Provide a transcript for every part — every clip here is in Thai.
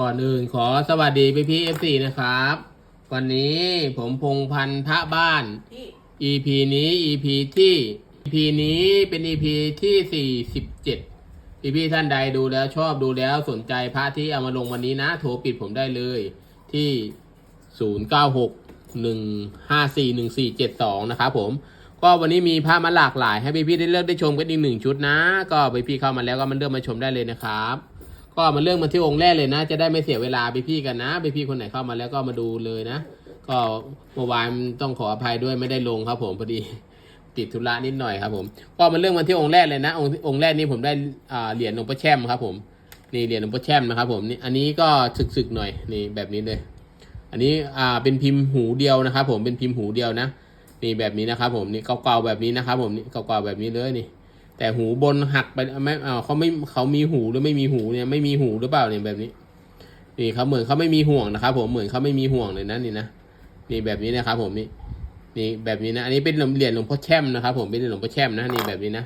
ก่อนอื่นขอสวัสดีพี่พี่เอฟซีนะครับ วันนี้ผมพงพันธ์พระบ้านพี่ EP นี้ EP ที่ EP นี้เป็น EP ที่ 47พี่พี่ท่านใดดูแล้วชอบดูแล้วสนใจพระที่เอามาลงวันนี้นะ โทรปิดผมได้เลยที่ 0961541472 นะครับผมก็วันนี้มีพระมาหลากหลาย ให้พี่พี่ๆได้เลือกได้ชมกันอีกหนึ่งชุดนะ ก็พี่พี่ๆเข้ามาแล้วก็มันเลือกมาชมได้เลยนะครับ ก็มาเลือกมาที่องค์แรกเลยนะ จะได้ไม่เสียเวลาพี่พี่กันนะพี่พี่คนไหนเข้ามาแล้วก็มาดูเลยนะ ก็เมื่อวานต้องขออภัยด้วยไม่ได้ลงครับผมพอดีติดธุระนิดหน่อยครับผม ก็มาเรื่องมาที่องค์แรกเลยนะองค์องค์แรกนี้ผมได้อ่าเหรียญหลวงพ่อแช่มครับผมนี่เหรียญหลวงพ่อแช่มนะครับผมนี่อันนี้ก็สึกๆหน่อยนี่แบบนี้เลย อันนี้อ่าเป็นพิมพ์หูเดียวนะครับผมเป็นพิมพ์หูเดียวนะนี่แบบนี้นะครับผมนี่เก่าๆแบบนี้นะครับผมนี่เก่าๆแบบนี้เลยนี่ แต่หูบนหักไปไม่อ่าเขาไม่เขามีหูหรือไม่มีหูเนี่ยไม่มีหูหรือเปล่าเนี่ยแบบนี้นี่เขาเหมือนเขาไม่มีห่วงนะครับ ผมเหมือนเขาไม่มีห่วงเลยนะนี่นะนี่แบบนี้นะครับ ผมนี่นี่แบบนี้นะอันนี้เป็นเหรียญหลวงพ่อแช่มนะครับ ผมเป็นเหรียญหลวงพ่อแช่มนะนี่แบบนี้นะ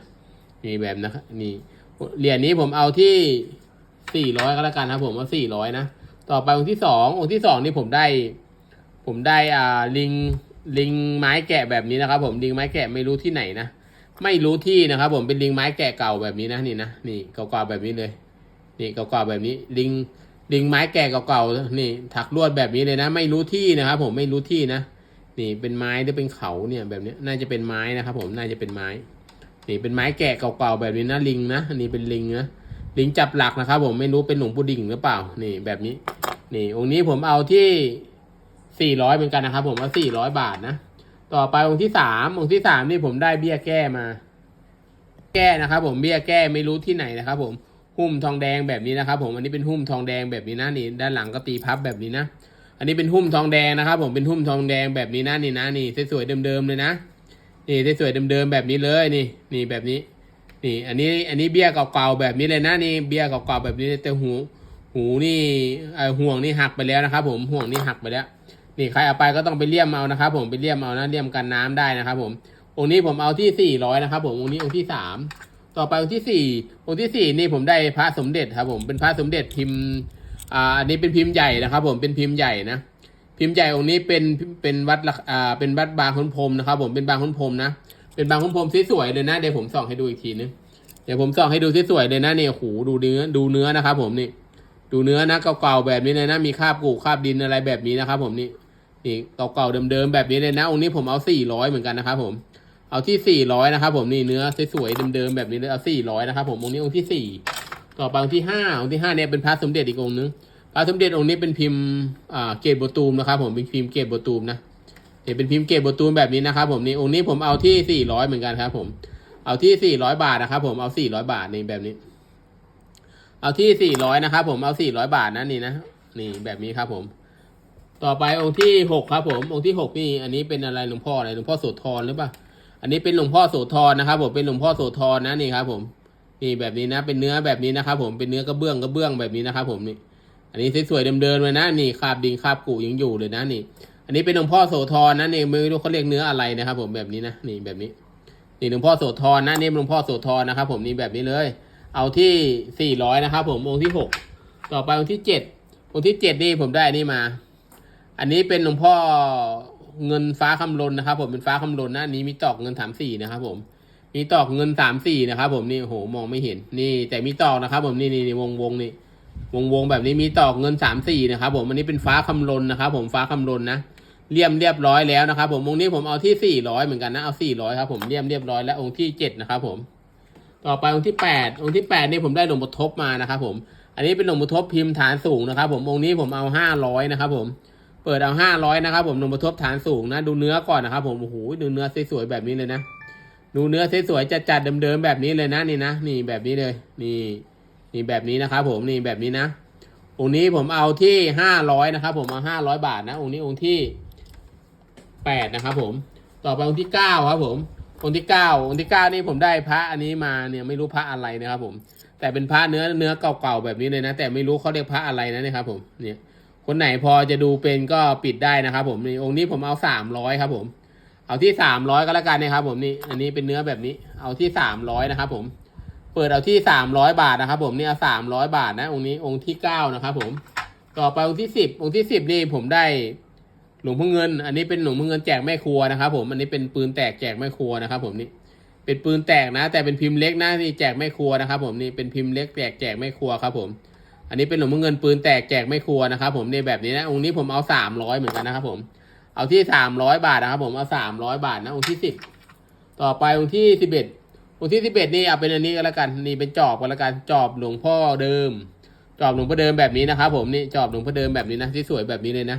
นี่แบบนะครับนี่เหรียญนี้ผมเอาที่สี่ร้อยก็แล้วกันครับ ผมว่าสี่ร้อยนะต่อไปองค์ที่สององค์ที่สองนี่ผมได้ ผมได้อ่าลิงลิงไม้แกะแบบนี้นะครับ ผมลิงไม้แกะไม่รู้ที่ไหนนะ ไม่รู้ที่นะครับ ผมเป็นลิงไม้แกะเก่าแบบนี้นะนี่นะนี่เก่าๆแบบนี้เลย นี่เก่าๆแบบนี้ลิงลิงไม้แก่เก่าๆนี่ ถักลวดแบบนี้เลยนะ ไม่รู้ที่นะครับ ผมไม่รู้ที่นะนี่เป็นไม้หรือเป็นเขาเนี่ยแบบนี้น่าจะเป็นไม้นะครับ ผมน่าจะเป็นไม้ นี่เป็นไม้แก่เก่าๆแบบนี้นะลิงนะอันนี้เป็นลิงนะลิงจับหลักนะครับ ผมไม่รู้เป็นหลวงปู่ดิ่งหรือเปล่า นี่แบบนี้ นี่องค์นี้ผมเอาที่สี่ร้อยเหมือนกันนะครับ ผมเอาสี่ร้อยบาทนะ ต่อไปองค์ที่สามองค์ที่สามนี่ผมได้เบี้ยแก้มา แก้นะครับ ผมเบี้ยแก้ไม่รู้ที่ไหนนะครับ ผมหุ้มทองแดงแบบนี้นะครับ ผมอันนี้เป็นหุ้มทองแดงแบบนี้นะนี่ ด้านหลังก็ตีพับแบบนี้นะอันนี้เป็นหุ้มทองแดงนะครับ ผมเป็นหุ้มทองแดงแบบนี้นะนี่นะนี่สวยๆเดิมๆเลยนะนี่สวยๆเดิมๆแบบนี้เลยนี่ นี่แบบนี้ นี่ อันนี้อันนี้เบี้ยเก่าๆแบบนี้เลยนะนี่เบี้ยเก่าๆแบบนี้แต่หู หูนี่ไอห่วงนี่หักไปแล้วนะครับ ผมห่วงนี่หักไปแล้ว นี่ใครเอาไปก็ต้องไปเลี่ยมเอานะครับ ผมไปเลี่ยมเอานะเลี่ยมกันน้ำได้นะครับ ผมองค์นี้ผมเอาที่สี่ร้อยนะครับ ผมองค์นี้องค์ที่สามต่อไปองค์ที่สี่องค์ที่สี่นี่ผมได้พระสมเด็จครับ ผมเป็นพระสมเด็จพิมพ์อ่าอันนี้เป็นพิมพ์ใหญ่นะครับ ผมเป็นพิมพ์ใหญ่นะพิมพ์ใหญ่องค์นี้เป็นเป็นวัดละอ่าเป็นวัดบางขุนพรมนะครับ ผมเป็นบางขุนพรมนะเป็นบางขุนพรมสวยๆเลยนะเดี๋ยวผมส่องให้ดูอีกทีนึงเดี๋ยวผมส่องให้ดูสวยๆเลยนะเนี่ยโอ้โหดูเนื้อดูเนื้อนะครับ ผมนี่ ดูเนื้อนะเก่าๆแบบนี้เลยนะมีคราบกูคราบดินอะไรแบบนี้นะครับ ผมนี่ นี่เก่าๆเดิมๆแบบนี้เลยนะองค์นี้ผมเอาสี่ร้อยเหมือนกันนะครับผมเอาที่สี่ร้อยนะครับผมนี่เนื้อสวยๆเดิมๆแบบนี้เลยเอาสี่ร้อยนะครับผมองค์นี้องค์ที่สี่ต่อไปองค์ที่ห้าองค์ที่ห้าเนี่ยเป็นพระสมเด็จอีกองค์นึงพระสมเด็จองค์นี้เป็นพิมพ์อ่าเกตโบตูมนะครับผมเป็นพิมพ์เกตโบตูมนะเนี่ยเป็นพิมพ์เกตโบตูมแบบนี้นะครับผมนี่องค์นี้ผมเอาที่สี่ร้อยเหมือนกันครับผมเอาที่สี่ร้อยบาทนะครับผมเอาสี่ร้อยบาทนี่แบบนี้ เอาที่สี่ร้อยนะครับผมเอาสี่ร้อยบาทนะนี่นะนี่แบบนี้ครับผม ต่อไปองค์ที่หกครับผม องค์ที่หกนี่ อันนี้เป็นอะไรหลวงพ่ออะไรหลวงพ่อโสธรหรือเปล่า อันนี้เป็นหลวงพ่อโสธรนะครับผม เป็นหลวงพ่อโสธรนะนี่ครับผม นี่แบบนี้นะ เป็นเนื้อแบบนี้นะครับผม เป็นเนื้อกระเบื้องกระเบื้องแบบนี้นะครับผมนี่ อันนี้สวยๆเดิมๆเลยนะ นี่คาบดินคาบกูยังอยู่เลยนะนี่ อันนี้เป็นหลวงพ่อโสธรนะนี่ไม่รู้เขาเรียกเนื้ออะไรนะครับ ผมแบบนี้นะ นี่แบบนี้ นี่หลวงพ่อโสธรนะนี่หลวงพ่อโสธรนะครับ ผมนี่แบบนี้เลย เอาที่สี่ร้อยนะครับผมองค์ที่หกต่อไปองค์ที่เจ็ดองค์ที่เจ็ดนี่ผมได้นนี้มา อันนี้เป็นหลวงพ่อเงินฟ้าคำลนนะครับ ผมเป็นฟ้าคำลนนะอันนี้มีตอกเงินสามสี่นะครับ ผม มีตอกเงินสามสี่นะครับ ผมนี่โหมองไม่เห็น นี่ แต่มีตอกนะครับ ผมนี่นี่นี่วงวงนี่วงวงแบบนี้มีตอกเงินสามสี่นะครับ ผมอันนี้เป็นฟ้าคำลนนะครับ ผมฟ้าคำลนนะเลี่ยมเรียบร้อยแล้วนะครับ ผมองค์นี้ผมเอาที่สี่ร้อยเหมือนกันนะเอาสี่ร้อยครับผมเลี่ยมเรียบร้อยแล้วองค์ที่เจ็ดนะครับ ผม ต่อไปองค์ที่แปดองค์ที่แปดนี่ผมได้หลวงปู่ทบมานะครับ ผม อันนี้เป็นหลวงปู่ทบพิมพ์ฐานสูงนะครับ ผมองค์นี้ผมเอาห้าร้อยนะครับ ผม เปิดเอาห้าร้อยนะครับผมลงมาทบฐานสูงนะ ดูเนื้อก่อนนะครับผมโอ้โหดูเนื้อสวยๆแบบนี้เลยนะ ดูเนื้อสวยๆจัดๆเดิมๆแบบนี้เลยนะนี่นะนี่แบบนี้เลย นี่นี่แบบนี้นะครับผมนี่แบบนี้นะองค์นี้ผมเอาที่ห้าร้อยนะครับผมเอาห้าร้อยบาทนะองค์นี้องค์ที่แปดนะครับผมต่อไปองค์ที่เก้าครับผมองค์ที่เก้าองค์ที่เก้านี่ผมได้พระอันนี้มาเนี่ยไม่รู้พระอะไรนะครับผม แต่เป็นพระเนื้อเนื้อเก่าๆแบบนี้เลยนะ แต่ไม่รู้เขาเรียกพระอะไรนะเนี่ยครับผมเนี่ย คนไหนพอจะดูเป็นก็ปิดได้นะครับ ผมนี่องค์นี้ผมเอาสามร้อยครับ ผม เอาที่สามร้อยก็แล้วกันนะครับ ผมนี่อันนี้เป็นเนื้อแบบนี้ เอาที่สามร้อยนะครับ ผม เปิดเอาที่สามร้อยบาทนะครับ ผมนี่เอาสามร้อยบาทนะองค์นี้องค์ที่เก้านะครับ ผม ต่อไปองค์ที่สิบองค์ที่สิบนี่ผมได้หลวงพ่อเงิน อันนี้เป็นหลวงพ่อเงินแจกแม่ครัวนะครับ ผมอันนี้เป็นปืนแตกแจกแม่ครัวนะครับ ผมนี่เป็นปืนแตกนะ แต่เป็นพิมพ์เล็กนะนี่แจกแม่ครัวนะครับ ผมนี่เป็นพิมพ์เล็กแจกแจกแม่ครัวครับ ผม อันนี้เป็นหลวงพ่อเงินปืนแตกแจกแม่ครัวนะครับ ผมในแบบนี้นะองค์นี้ผมเอาสามร้อยเหมือนกันนะครับ ผมเอาที่สามร้อยบาทนะครับ ผมเอาสามร้อยบาทนะองค์ที่สิบต่อไปองค์ที่สิบเอ็ดองค์ที่สิบเอ็ดนี่เอาเป็นอันนี้ก็แล้วกันนี่เป็นจอบก็แล้วกันจอบหลวงพ่อเดิม จอบหลวงพ่อเดิมแบบนี้นะครับ ผมนี่จอบหลวงพ่อเดิมแบบนี้นะที่สวยแบบนี้เลยนะ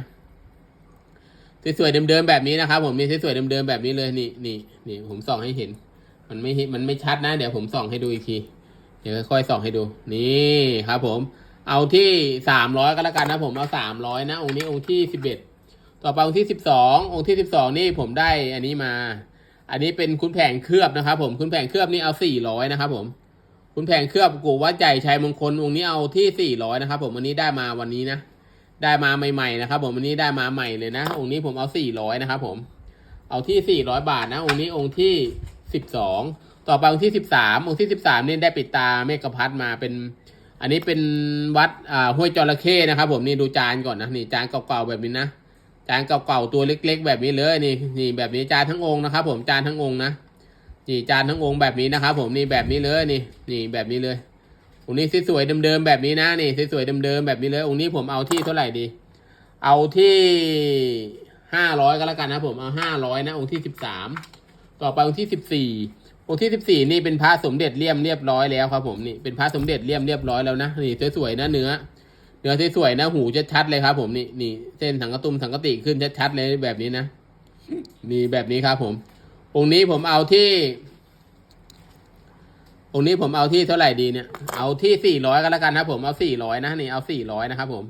สวยเดิมๆแบบนี้นะครับ ผมนี่สวยเดิมๆแบบนี้เลยนี่นี่นี่ผมส่องให้เห็น มันไม่มันไม่ชัดนะ เดี๋ยวผมส่องให้ดูอีกที เดี๋ยวค่อยๆส่องให้ดู นี่ครับ ผม เอาที่สามร้อยก็แล้วกันนะผมเอาสามร้อยนะองค์นี้องค์ที่สิบเอ็ดต่อไปองค์ที่สิบสององค์ที่สิบสองนี่ผมได้อันนี้มา อันนี้เป็นคุณแผงเคลือบนะครับ ผมคุณแผงเคลือบนี่เอาสี่ร้อยนะครับผมคุณแผงเคลือบกูวัดใจชัยมงคลองค์นี้เอาที่สี่ร้อยนะครับ ผมวันนี้ได้มาวันนี้นะได้มาใหม่ๆนะครับ ผมวันนี้ได้มาใหม่เลยนะองค์นี้ผมเอาสี่ร้อยนะครับ ผมเอาที่สี่ร้อยบาทนะ องค์นี้องค์ที่สิบสองต่อไปองค์ที่สิบสามองค์ที่สิบสามนี่ได้ปิดตาเมฆพัฒน์มาเป็น อันนี้เป็นวัดอ่าห้วยจระเข้นะครับ ผมนี่ดูจานก่อนนะนี่จานเก่าๆแบบนี้นะจานเก่าๆตัวเล็ก ๆ แบบนี้เลยนี่นี่แบบนี้จานทั้งองค์นะครับ ผมจานทั้งองค์นะนี่จานทั้งองค์แบบนี้นะครับ ผมนี่แบบนี้เลยนี่นี่แบบนี้เลยองค์นี้สวยๆเดิมๆแบบนี้นะนี่สวยๆเดิมๆแบบนี้เลยองค์นี้ผมเอาที่เท่าไหร่ดี เอาที่ห้าร้อยก็แล้วกันนะผมเอาห้าร้อยนะองค์ที่สิบสามต่อไปองค์ที่สิบสี่ องค์ที่สิบสี่นี่เป็นพระสมเด็จเลี่ยมเรียบร้อยแล้วครับผมนี่เป็นพระสมเด็จเลี่ยมเรียบร้อยแล้วนะนี่สวยๆนะเนื้อเนื้อสวยๆนะหูจะชัดเลยครับ ผมนี่นี่เส้นสังกะตุมสังกติขึ้นชัดๆเลยแบบนี้นะนี่แบบนี้ครับผม องค์นี้ผมเอาที่ องค์นี้ผมเอาที่เท่าไหร่ดีเนี่ย เอาที่สี่ร้อยก็แล้วกันนะผมเอาสี่ร้อยนะนี่เอาสี่ร้อยนะครับผม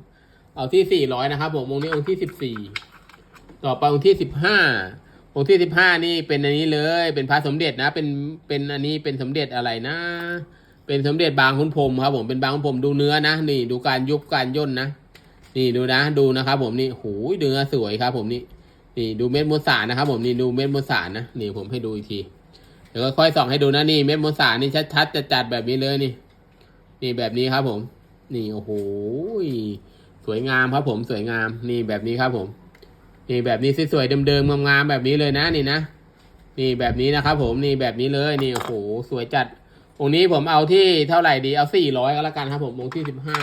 เอาที่สี่ร้อยนะครับผมองค์นี้องค์ที่สิบสี่ต่อไปองค์ที่สิบห้า องค์ที่สิบห้านี่เป็นอันนี้เลย เป็นพระสมเด็จนะ เป็นเป็นอันนี้เป็นสมเด็จอะไรนะ เป็นสมเด็จบางขุนพรมครับ ผมเป็นบางขุนพรมดูเนื้อนะนี่ดูการยุบการย่นนะนี่ดูนะดูนะครับ ผมนี่หูยเนื้อสวยครับ ผมนี่นี่ดูเม็ดมวลสานะครับ ผมนี่ดูเม็ดมวลสานะนี่ผมให้ดูอีกทีเดี๋ยวค่อยๆส่องให้ดูนะนี่เม็ดมวลสานี่ชัดๆจัดๆแบบนี้เลยนี่ นี่แบบนี้ครับ ผม นี่โอ้โหสวยงามครับ ผมสวยงามนี่แบบนี้ครับผม นี่แบบนี้สวยๆเดิมๆงามๆแบบนี้เลยนะนี่นะนี่แบบนี้นะครับผมนี่แบบนี้เลยนี่โอ้โหสวยจัดองค์นี้ผมเอาที่เท่าไหร่ดีเอาสี่ร้อยก็แล้วกันครับผมองค์ที่สิบห้า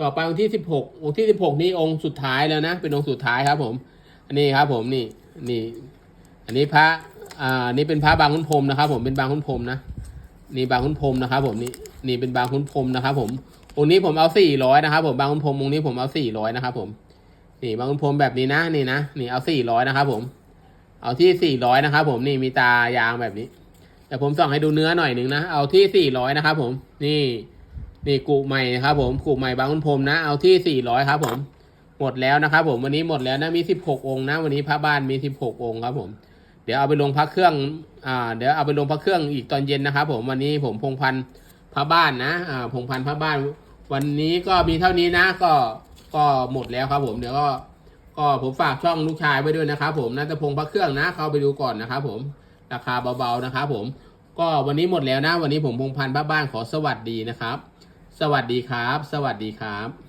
ต่อไปองค์ที่สิบหกองค์ที่สิบหกนี่องค์สุดท้ายแล้วนะเป็นองค์สุดท้ายครับ ผมอันนี้ครับ ผมนี่นี่ อันนี้พระอ่านี่เป็นพระบางขุนพรมนะครับ ผมเป็นบางขุนพรมนะนี่บางขุนพรมนะครับ ผมนี่นี่เป็นบางขุนพรมนะครับ ผมองค์นี้ผมเอาสี่ร้อยนะครับ ผมบางขุนพรมองค์นี้ผมเอาสี่ร้อยนะครับ ผม นี่บางขุนพรมแบบนี้นะนี่นะนี่เอาสี่ร้อยนะครับผม เอาที่สี่ร้อยนะครับผมนี่มีตายางแบบนี้แต่ผมส่องให้ดูเนื้อหน่อยหนึ่งนะเอาที่สี่ร้อยนะครับผม นี่นี่กูใหม่นะครับผมกูใหม่บางขุนพรมนะ เอาที่สี่ร้อยครับผม หมดแล้วนะครับผมวันนี้หมดแล้วนะมีสิบหกองนะ วันนี้พระบ้านมีสิบหกองครับผมเดี๋ยวเอาไปลงพระเครื่องอ่าเดี๋ยวเอาไปลงพระเครื่องอีกตอนเย็นนะครับผมวันนี้ผมพงพันพระบ้านนะอ่าพงพันพระบ้าน วันนี้ก็มีเท่านี้นะก็ ก็หมดแล้วครับผมเดี๋ยวก็ก็ผมฝากช่องลูกชายไว้ด้วยนะครับผมนัทพงศ์พระเครื่องนะเข้าไปดูก่อนนะครับผมราคาเบาๆนะครับผม ก็วันนี้หมดแล้วนะ วันนี้ผมพงพันธ์บ้านๆขอสวัสดีนะครับ สวัสดีครับ สวัสดีครับ